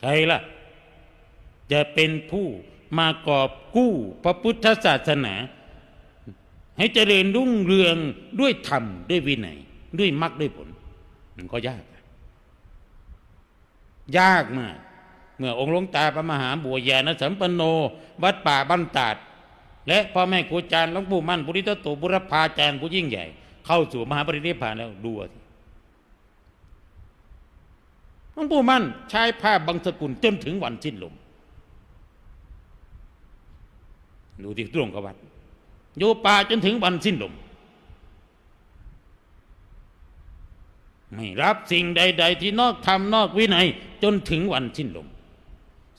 ใครล่ะ จะเป็นผู้มากอบกู้พระพุทธศาสนา ให้เจริญรุ่งเรืองด้วยธรรมด้วยวินัยด้วยมรรคด้วยผล มันก็ยาก ยากมาก เมื่อองค์หลวงตาพระมหาบัวยานสัมปโน วัดป่าบ้านตาด และพ่อแม่ครูอาจารย์หลวงปู่มั่นปุริตโตบุรพาจารย์ผู้ยิ่งใหญ่ เข้าสู่มหาปรินิพพานแล้วดูเอาสิหล วงปู่มั่นใช้ผ้าบางสกุลจนถึงวันสิ้นลมดูที่ตรงกับวัดอยู่ป่าจนถึงวันสิ้นลม ไม่รับสิ่งใด ๆ ที่นอกธรรมนอกวินัย จนถึงวันสิ้นลม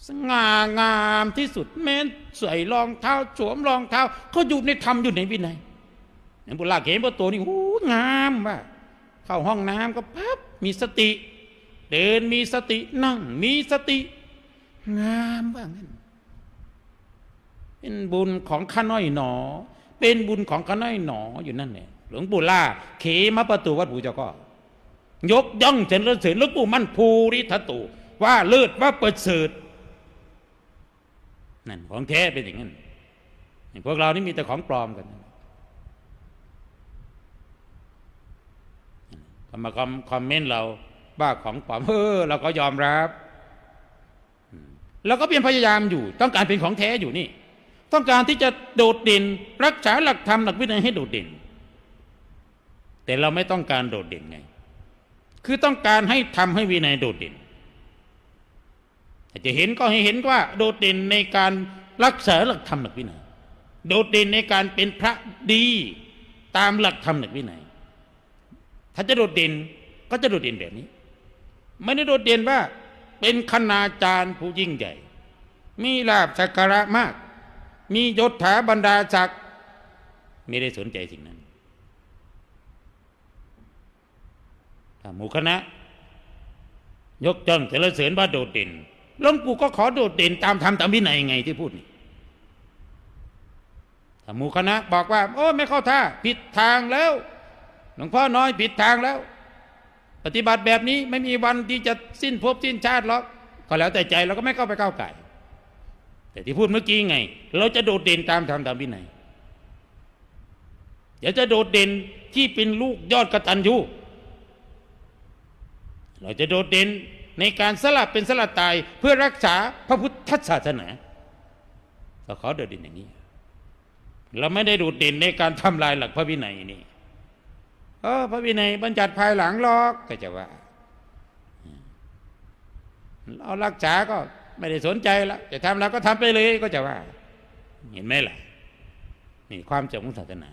สง่างามที่สุดแม้นใส่รองเท้าสวมรองเท้าเขาอยู่ในธรรมอยู่ในวินัยเห็นบุลาเห็นประตูนี่โอ้งามว่าเข้าห้องน้ำก็ปั๊บมีสติ เดินมีสตินั่ง มีสติ งามว่างั้นเป็นบุญของข้าน้อยหนอ เป็นบุญของข้าน้อยหนออยู่นั่นแหละหลวงปู่ล่า เขมาประตูวัดปู่เจ้าก็ ยกย่องเจริญเสริญหลวงปู่มั่นภูริทัตุว่าเลิศว่าเประเสริฐนั่นของแท้เป็นอย่างนั้นพวกเรานี่มีแต่ของปลอมกันทำมาคอมคอมเมนต์เรา ว่าของปลอมเออเราก็ยอมรับเราก็เพียรพยายามอยู่ ต้องการเป็นของแท้อยู่นี่ ต้องการที่จะโดดเด่น รักษาหลักธรรมหลักวินัยให้โดดเด่น แต่เราไม่ต้องการโดดเด่นไง คือต้องการให้ทำให้วินัยโดดเด่นจะเห็นก็ให้เห็นว่าโดดเด่นในการรักษาหลักธรรมหลักวินัยโดดเด่นในการเป็นพระดีตามหลักธรรมหลักวินัยถ้าจะโดดเด่นก็จะโดดเด่นแบบนี้ ไม่ได้โดดเด่นว่า เป็นคณาจารย์ผู้ยิ่งใหญ่ มีลาบสักการะมาก มียศถาบรรดาศักดิ์ไม่ได้สนใจสิ่งนั้นถ้าหมู่คณะ ยกจ้องแต่ละเสริญว่าโดดเด่นหลวงปู่ก็ขอโดดเด่นตามธรรมตามวินัยไงที่พูดนี่ถ้าหมู่คณะบอกว่า โอ้ไม่เข้าท่า ผิดทางแล้ว หลวงพ่อน้อยผิดทางแล้ว ปฏิบัติแบบนี้ไม่มีวันที่จะสิ้นภพสิ้นชาติหรอกก็แล้วแต่ใจเราก็ไม่เข้าไปก้าวไก่ แต่ที่พูดเมื่อกี้ไง เราจะโดดเด่นตามธรรมตามวินัยเดี๋ยวจะโดดเด่นที่เป็นลูกยอดกตัญญูเราจะโดดเด่นในการสลับเป็นสลับตายเพื่อรักษาพระพุทธศาสนาเราขอโดดเด่นอย่างนี้ เราไม่ได้โดดเด่นในการทำลายหลักพระวินัยนี่ เออพระวินัยบัญญัติภายหลังหรอกก็จะว่าเรารักษาก็ไม่ได้สนใจละจะทำแล้วก็ทำไปเลยก็จะว่า เห็นไหมล่ะนี่ความจำของศาสนา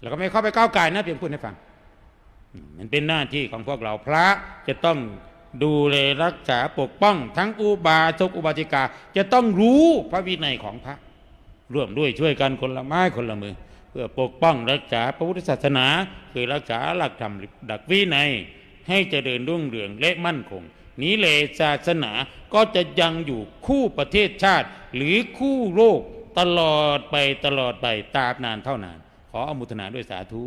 เราก็ไม่เข้าไปก้าวไก่นะเพียงพูดให้ฟัง มันเป็นหน้าที่ของพวกเราพระจะต้องดูแลรักษาปกป้อง ทั้งอุบาสกอุบาสิกา จะต้องรู้พระวินัยของพระ ร่วมด้วยช่วยกันคนละไม้คนละมือ พื่อปกป้องรักษาพระพุทธศาสนา คือรักษาหลักธรรมดักวินัยให้เจริญรุ่งเรืองและมั่นคง นี้เลยศาสนาก็จะยังอยู่คู่ประเทศชาติ หรือคู่โลกตลอดไปตลอดไปตราบนานเท่านาน ขออมุทนาด้วยสาธุ